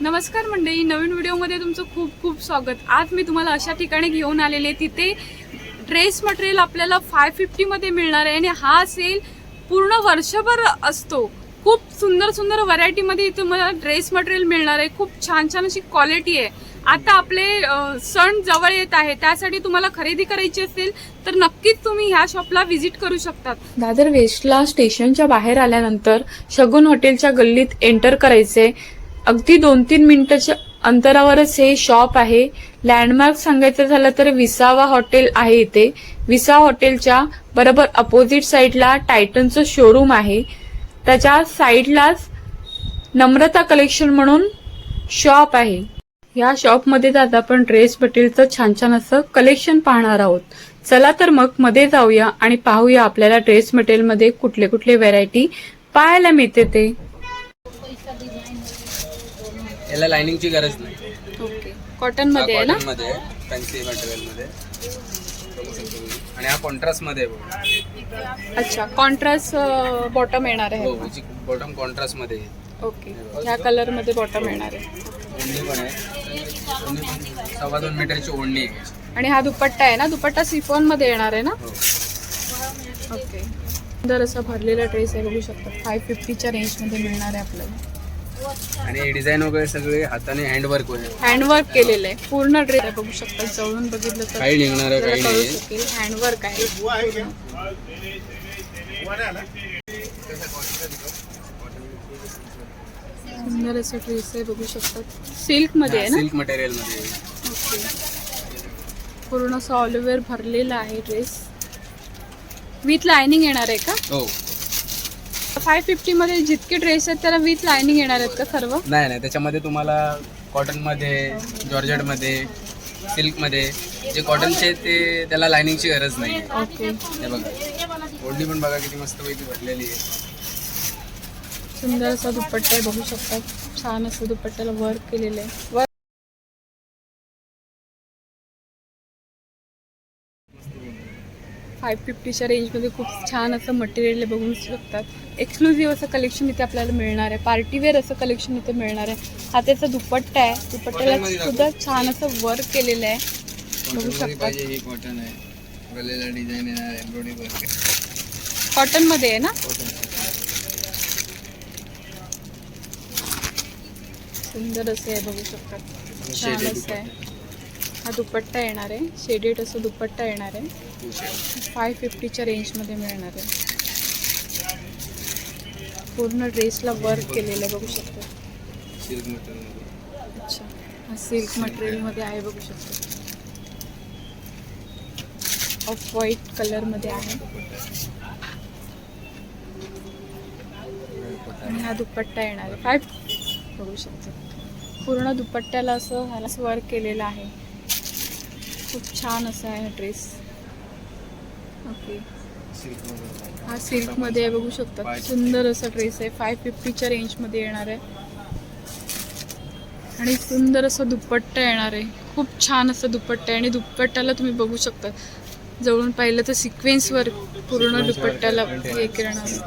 नमस्कार मंडळी नवीन व्हिडिओमध्ये तुमचं खूप खूप स्वागत. आज मी तुम्हाला अशा ठिकाणी घेऊन आलेले तिथे ड्रेस मटेरियल आपल्याला फाय फिफ्टीमध्ये मिळणार आहे आणि हा सेल पूर्ण वर्षभर असतो. खूप सुंदर सुंदर व्हरायटीमध्ये इथे मला ड्रेस मटेरियल मिळणार आहे. खूप छान छान अशी क्वालिटी आहे. आता आपले सण जवळ येत आहे त्यासाठी तुम्हाला खरेदी करायची असेल तर नक्कीच तुम्ही ह्या शॉपला व्हिजिट करू शकतात. दादर वेस्टला स्टेशनच्या बाहेर आल्यानंतर शगुन हॉटेलच्या गल्लीत एंटर करायचे अगदी दोन तीन मिनिटाच्या अंतरावरच हे शॉप आहे. लँडमार्क सांगायचं झालं तर विसावा हॉटेल आहे इथे. विसा हॉटेलच्या बरोबर अपोजिट साईडला टायटनचं शोरूम आहे. त्याच्या साईडलाच नम्रता कलेक्शन म्हणून शॉप आहे. या शॉपमध्ये आज आपण ड्रेस मटेरियलचं छान छान असं कलेक्शन पाहणार आहोत. चला तर मग मध्ये जाऊया आणि पाहूया आपल्याला ड्रेस मटेरियलमध्ये कुठले कुठले व्हरायटी पाहायला मिळते ते. याला लाइनिंगची गरज नाही. ओके. कॉटनमध्ये आहे ना? कॉटनमध्ये फॅन्सी मटेरियलमध्ये. बघू शकतो तुम्ही. आणि हा कॉन्ट्रास्टमध्ये आहे बघा. अच्छा कॉन्ट्रास्ट बॉटम येणार आहे. हो बॉटम कॉन्ट्रास्टमध्ये आहे. ओके. ह्या कलरमध्ये बॉटम येणार आहे. ओढणी पण आहे. ओढणी पण सव्वा दोन मीटरची ओढणी आहे. आणि हा दुपट्टा आहे ना? दुपट्टा सिफॉनमध्ये येणार आहे ना? हो. ओके. सुंदर असा भरलेला ड्रेस आहे बघू शकता. फाय फिफ्टीच्या रेंजमध्ये मिळणार आहे आपल्याला. आणि डिझाईन वगैरे सगळे हाताने हँडवर्क होईल हँडवर्क केलेलं आहे. पूर्ण ड्रेस आहे बघू शकता. जवळून बघितलं तर काही निघणार आहे, काही आपल्याला कळू नाही. शकेल. हँडवर्क आहे. सुंदर असं ड्रेस आहे बघू शकता. सिल्कमध्ये आहे ना? सिल्क मटेरियलमध्ये. ओके पूर्ण असं भरलेला आहे ड्रेस विथ लायनिंग येणार आहे का? हो. फाय फिफ्टी मध्ये जितके ड्रेस आहेत त्याला विथ लायनिंग येणार आहेत का सर्व? नाही नाही त्याच्यामध्ये तुम्हाला कॉटनमध्ये जॉर्जेटमध्ये सिल्कमध्ये जे कॉटनचे आहेत ते त्याला लाइनिंगची गरज नाही. ओके. हे बघा. ओढणी पण बघा किती मस्त पैकी भरलेली आहे. सुंदर असा दुपट्टा आहे बघू शकता. छान असं दुपट्ट्याला वर्क केलेलं आहे. फाय फिफ्टीच्या रेंजमध्ये खूप छान असं मटेरियल बघू शकतात. एक्सक्लुझिव्ह असं कलेक्शन इथे आपल्याला मिळणार आहे. पार्टीवेअर असं कलेक्शन इथे मिळणार आहे. हा त्याचा दुपट्टा आहे. दुपट्ट्याला सुद्धा छान असं वर्क केलेलं आहे. बघू शकता. ही कॉटन आहे. गलेला डिझाईन येणार एम्ब्रॉयडरी वर्क कॉटनमध्ये आहे. ना? सुंदर असे आहे बघू शकतात छान असं आहे. हा दुपट्टा येणार आहे. शेडेड असं दुपट्टा येणार आहे. फाय फिफ्टीच्या रेंजमध्ये मिळणार आहे. पूर्ण ड्रेसला वर्क केलेलं आहे बघू शकता. अच्छा. हा सिल्क मटेरियलमध्ये आहे बघू शकता. ऑफ व्हाईट कलरमध्ये आहे. आणि हा दुपट्टा येणार आहे. काय बघू शकता. पूर्ण दुपट्ट्याला असं ह्याला वर्क केलेलं आहे. खूप छान असा आहे हा ड्रेस ओके हा सिल्कमध्ये आहे बघू शकता. सुंदर असा ड्रेस आहे. फाय फिफ्टीच्या रेंजमध्ये येणार आहे. आणि सुंदर असं दुपट्टा येणार आहे. खूप छान असं दुपट्टा आहे. आणि दुपट्ट्याला तुम्ही बघू शकता. जवळून पाहिलं तर सिक्वेन्सवर पूर्ण दुपट्ट्याला हे करणार.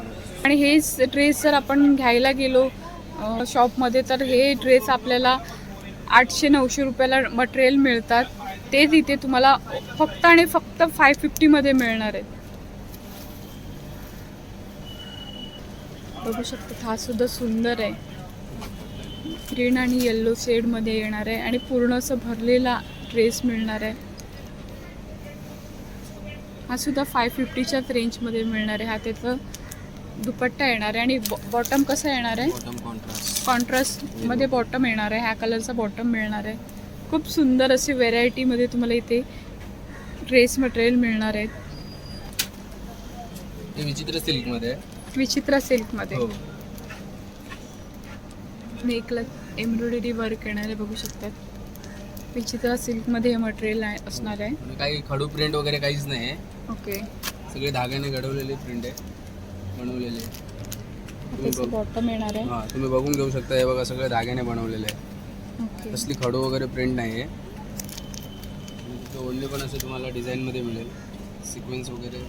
आणि हेच ड्रेस जर आपण घ्यायला गेलो शॉपमध्ये तर हे ड्रेस आपल्याला आठशे नऊशे रुपयाला मटेरियल मिळतात. तेच इथे तुम्हाला फक्त आणि फक्त फाय फिफ्टीमध्ये मिळणार आहेत. बघू शकता हा सुद्धा सुंदर आहे. ग्रीन आणि येल्लो शेडमध्ये येणार आहे आणि पूर्ण असं भरलेला ड्रेस मिळणार आहे. हा सुद्धा फाय फिफ्टीच्याच रेंजमध्ये मिळणार आहे. हा त्याचं दुपट्टा येणार आहे आणि बॉटम कसं येणार आहे? कॉन्ट्रास्ट कॉन्ट्रास्टमध्ये बॉटम येणार आहे. ह्या कलरचा बॉटम मिळणार आहे. खूप सुंदर अशी व्हेरायटीमध्ये तुम्हाला इथे ड्रेस मटेरियल मिळणार आहेत विचित्र सिल्कमध्ये आहे. विचित्र सिल्कमध्ये नेकला एम्ब्रॉयडरी वर्क येणार बघू शकतात. विचित्र सिल्कमध्ये हे मटेरियल असणार आहे. काही खडू प्रिंट वगैरे काहीच नाही आहे. ओके. सगळे धाग्याने घडवलेले प्रिंट आहे. बनवलेले. बॉटम येणार आहे. तुम्ही बघून घेऊ शकता. हे बघा सगळे धाग्याने बनवलेले आहे. कसली खडू वगैरे प्रिंट नाही आहे ओढणी पण असे तुम्हाला डिझाईनमध्ये मिळेल. सिक्वेन्स वगैरे.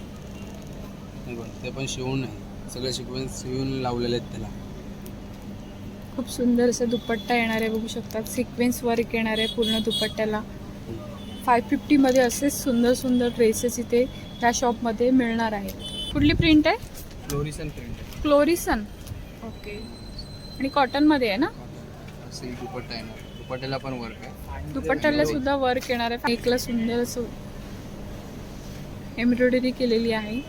ते पण शिवून नाही. सगळे सिक्वेन्स शिवून लावलेले आहेत त्याला. खूप सुंदर असं दुपट्टा येणार आहे बघू शकतात. सिक्वेन्स वर्क येणार आहे पूर्ण दुपट्ट्याला. फाय फिफ्टीमध्ये असेच सुंदर सुंदर ड्रेसेस इथे त्या शॉपमध्ये मिळणार आहेत. कुठली प्रिंट आहे? फ्लोरिसन प्रिंट क्लोरिसन ओके आणि कॉटनमध्ये आहे ना? असे दुपट्टा येणार दुपट्ट्याला पण वर्क आहे. दुपट्ट्याला सुद्धा वर्क येणार आहे. एकला सुंदर असं एम्ब्रॉयडरी केलेली आहे.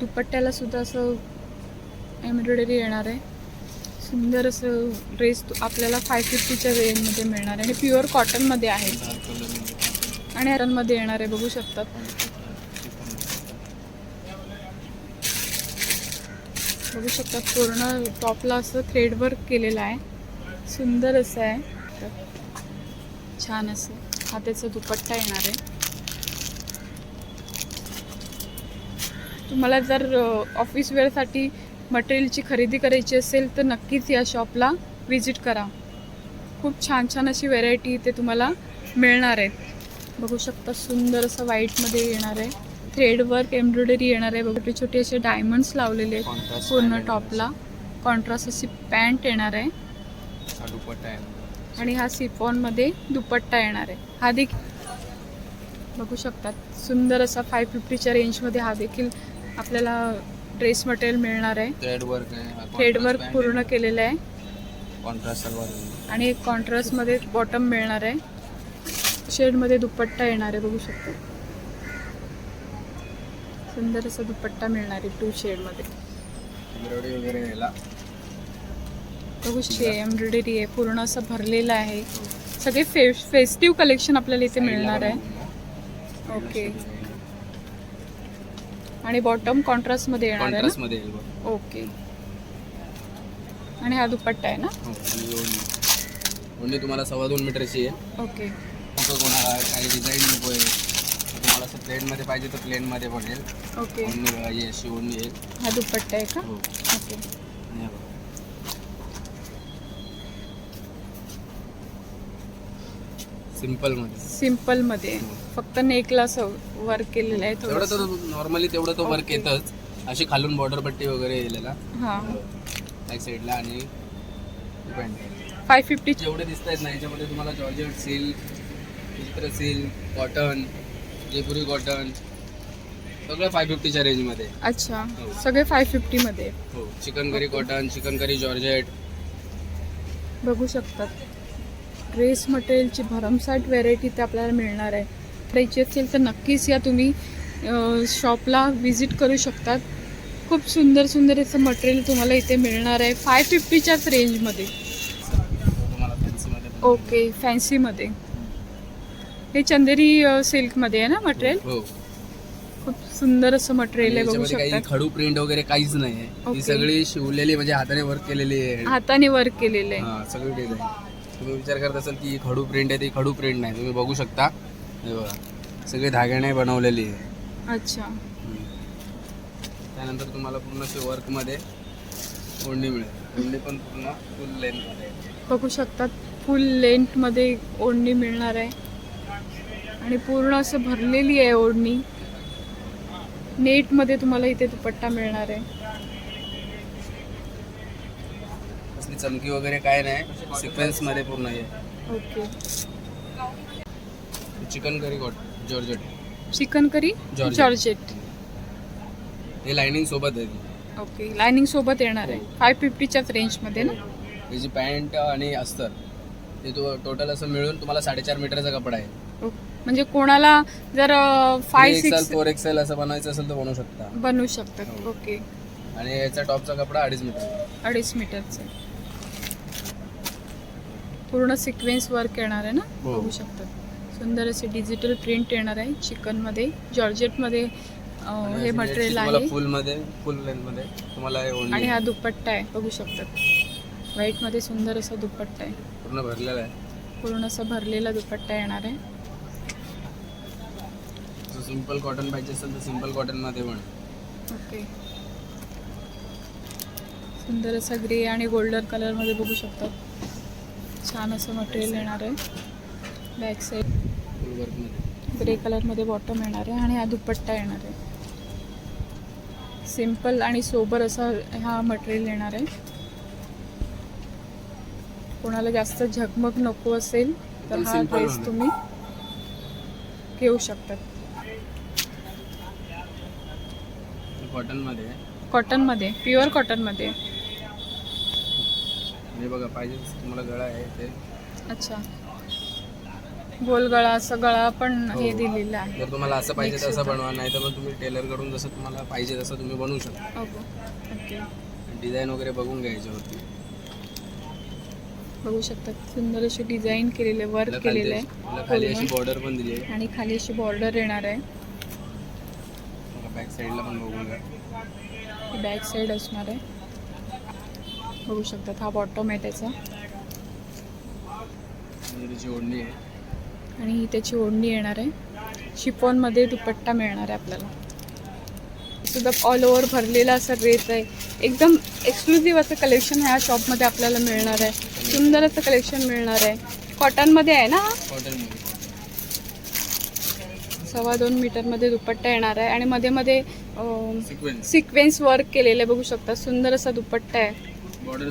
दुपट्ट्याला सुद्धा असं एम्ब्रॉयडरी येणार आहे. सुंदर असं ड्रेस आपल्याला फाय फिफ्टीच्या रेंजमध्ये मिळणार आहे. आणि प्युअर कॉटनमध्ये आहे. आणि आयरनमध्ये येणार आहे. बघू शकतात. बघू शकतात. पूर्ण टॉपला असं थ्रेड वर्क केलेलं आहे. सुंदर असं आहे. छान असं. हा त्याचा दुपट्टा येणार आहे. तुम्हाला जर ऑफिस वेअरसाठी मटेरियलची खरेदी करायची असेल तर नक्कीच या शॉपला व्हिजिट करा. खूप छान छान अशी व्हेरायटी इथे तुम्हाला मिळणार आहेत बघू शकता सुंदर असं व्हाईटमध्ये येणार आहे. थ्रेड वर्क एम्ब्रॉयडरी येणार आहे. बघा छोटे छोटे असे डायमंड्स लावलेले आहेत पूर्ण टॉपला कॉन्ट्रास्ट अशी पॅन्ट येणार आहे. हा दुपट्टा आहे. आणि हा सिफॉनमध्ये दुपट्टा येणार आहे. हा देखील बघू शकतात सुंदर असा फाय फिफ्टीच्या रेंजमध्ये हा देखील आपल्याला ड्रेस मटेरियल मिळणार आहे. थ्रेड वर्क आहे थ्रेड वर्क पूर्ण केलेलं आहे. कॉन्ट्रास्ट. आणि एक कॉन्ट्रास्टमध्ये बॉटम मिळणार आहे. शेडमध्ये दुपट्टा येणार आहे बघू शकतो. सुंदर असा दुपट्टा मिळणार आहे टू शेडमध्ये एम्ब्रॉयडरी वगैरे बघू शे एम्ब्रॉयडरी आहे पूर्ण असं भरलेलं आहे. सगळे फे फेस्टिव्ह कलेक्शन आपल्याला इथे मिळणार आहे. ओके आणि बॉटम कॉन्ट्रास्टमध्ये येणार आहे कॉन्ट्रास्ट ना? मध्ये येईल बघ. ओके आणि हा दुपट्टा आहे ना? हो, आणि ओढणी ओढणी तुम्हाला सव्वा दोन मीटरची आहे. ओके नको कोणाला काही डिझाईन नको आहे तुम्हाला असं प्लेनमध्ये पाहिजे तर प्लेनमध्ये येईल ओके ओढणी बघा, ही अशी ओढणी येईल हा दुपट्टा आहे का? हो. ओके आणि हे बघा. सिम्पलमध्ये. सिम्पलमध्ये. फक्त नेकला वर्क केलेलं आहे तेवढं तर नॉर्मली तेवढं तो वर्क. येतच. अशी खालून बॉर्डर पट्टी वगैरे येलेला. हां. बॅक साईडला आणि पॅन्ट फाय फिफ्टी जेवढे दिसत आहेत ना याच्यामध्ये तुम्हाला जॉर्जेट सिल्क चित्र सिल्क कॉटन जयपुरी कॉटन सगळं फाय फिफ्टीच्या रेंजमध्ये अच्छा. सगळे फाय फिफ्टीमध्ये हो. Chikankari cotton chikankari georgette बघू शकतात. ड्रेस मटेरियलची भरमसाठ व्हेरायटी ते आपल्याला मिळणार आहे. करायची असेल तर नक्कीच या तुम्ही शॉपला व्हिजिट करू शकतात. खूप सुंदर सुंदर असं मटेरियल तुम्हाला इथे मिळणार आहे. फाय फिफ्टीच्याच रेंजमध्ये ओके फॅन्सीमध्ये हे चंदेरी सिल्कमध्ये आहे ना मटेरियल हो खूप सुंदर असं मटेरियल आहे बघू शकतात. खडू प्रिंट वगैरे काहीच नाही आहे. ही सगळी शिवलेली म्हणजे हाताने वर्क केलेली आहे. हाताने वर्क केलेलं आहे. हा सगळी डिझाईन तुम्ही विचार करत असाल की ही खडू प्रिंट आहे ती खडू प्रिंट नाही. तुम्ही बघू शकता. हे बघा. सगळी धाग्याने बनवलेली आहे. अच्छा. त्यानंतर तुम्हाला पूर्ण अशी वर्कमध्ये ओढणी मिळेल. ओढणी पण पूर्ण फुल लेंथमध्ये बघू शकतात. फुल लेंथमध्ये ओढणी मिळणार आहे. आणि पूर्ण असं भरलेली आहे ओढणी. नेटमध्ये तुम्हाला इथे दुपट्टा मिळणार आहे. चमकी वगैरे काय नाही. सिक्वेन्समध्ये पूर्ण आहे okay. Chikankari cotton georgette chikankari. Georgette हे लाइनिंग सोबत आहे. ओके लायनिंग सोबत येणार आहे. फाय फिफ्टीच्याच रेंजमध्ये ना? त्याची पॅन्ट आणि अस्तर ते तो टोटल असं मिळून तुम्हाला साडेचार मीटरचा कपडा आहे. म्हणजे कोणाला जर five XL six four XL असं बनवायचं असेल तर बनवू शकता. बनवू शकतात हो. ओके. आणि याचा टॉपचा कपडा अडीच मीटर अडीच मीटरचं पूर्ण सिक्वेन्स वर्क येणार आहे ना? हो. बघू शकतात सुंदर असे डिजिटल प्रिंट येणार आहे चिकनमध्ये जॉर्जेटमध्ये अं, हे मटेरियल आहे. फुलमध्ये फुल लेंथमध्ये तुम्हाला हे ओढणी आणि हा दुपट्टा आहे बघू शकतात व्हाईटमध्ये सुंदर असा दुपट्टा आहे. पूर्ण भरलेला आहे. पूर्ण असा भरलेला दुपट्टा येणार आहे. जो सिंपल कॉटन पाहिजे असेल तर सिंपल कॉटनमध्ये पण. ओके. सुंदर असा ग्रे आणि गोल्डन कलरमध्ये बघू शकतात छान असं मटेरियल येणार आहे. बॅक साईड ग्रे कलरमध्ये बॉटम येणार आहे आणि हा दुपट्टा येणार आहे. सिंपल आणि सोबर असा हा मटेरियल येणार आहे. कोणाला जास्त झगमग नको असेल तर हा ड्रेस. तुम्ही घेऊ शकतात कॉटनमध्ये कॉटनमध्ये प्युअर कॉटनमध्ये हे बघा पाहिजे तुम्हाला गळा आहे ते. अच्छा. गोल गळा असं गळा पण हे. हो. दिलेलं आहे. जर तुम्हाला असं पाहिजे तसं होतं. बनवा नाही तर मग तुम्ही टेलरकडून जसं तुम्हाला पाहिजे तसं तुम्ही बनवू शकता. ओके. डिझाईन वगैरे बघून घ्या याच्यावरती. बघू शकतात सुंदर अशी डिझाईन केलेले वर्क केलेलं याला खाली आहे अशी बॉर्डर पण दिली आहे. आणि खाली अशी बॉर्डर येणार आहे. बॅक साईडला पण बघून घ्या. बॅक साईड असणार आहे. बघू शकतात हा बॉटम आहे त्याचा. आणि त्याची ओढणी आहे. आणि ही त्याची ओढणी येणार आहे. शिफॉनमध्ये दुपट्टा मिळणार आहे आपल्याला. सुद्धा ऑल ओव्हर भरलेला असं ड्रेस आहे. एकदम एक्सक्लुझिव्ह असं कलेक्शन ह्या शॉपमध्ये आपल्याला मिळणार आहे. सुंदर असं कलेक्शन मिळणार आहे. कॉटनमध्ये आहे ना? सव्वा दोन मीटरमध्ये दुपट्टा येणार आहे. आणि मध्ये मध्ये सिक्वेन्स सिक्वेन्स वर्क केलेलं आहे. बघू शकता. सुंदर असा दुपट्टा आहे. बॉर्डर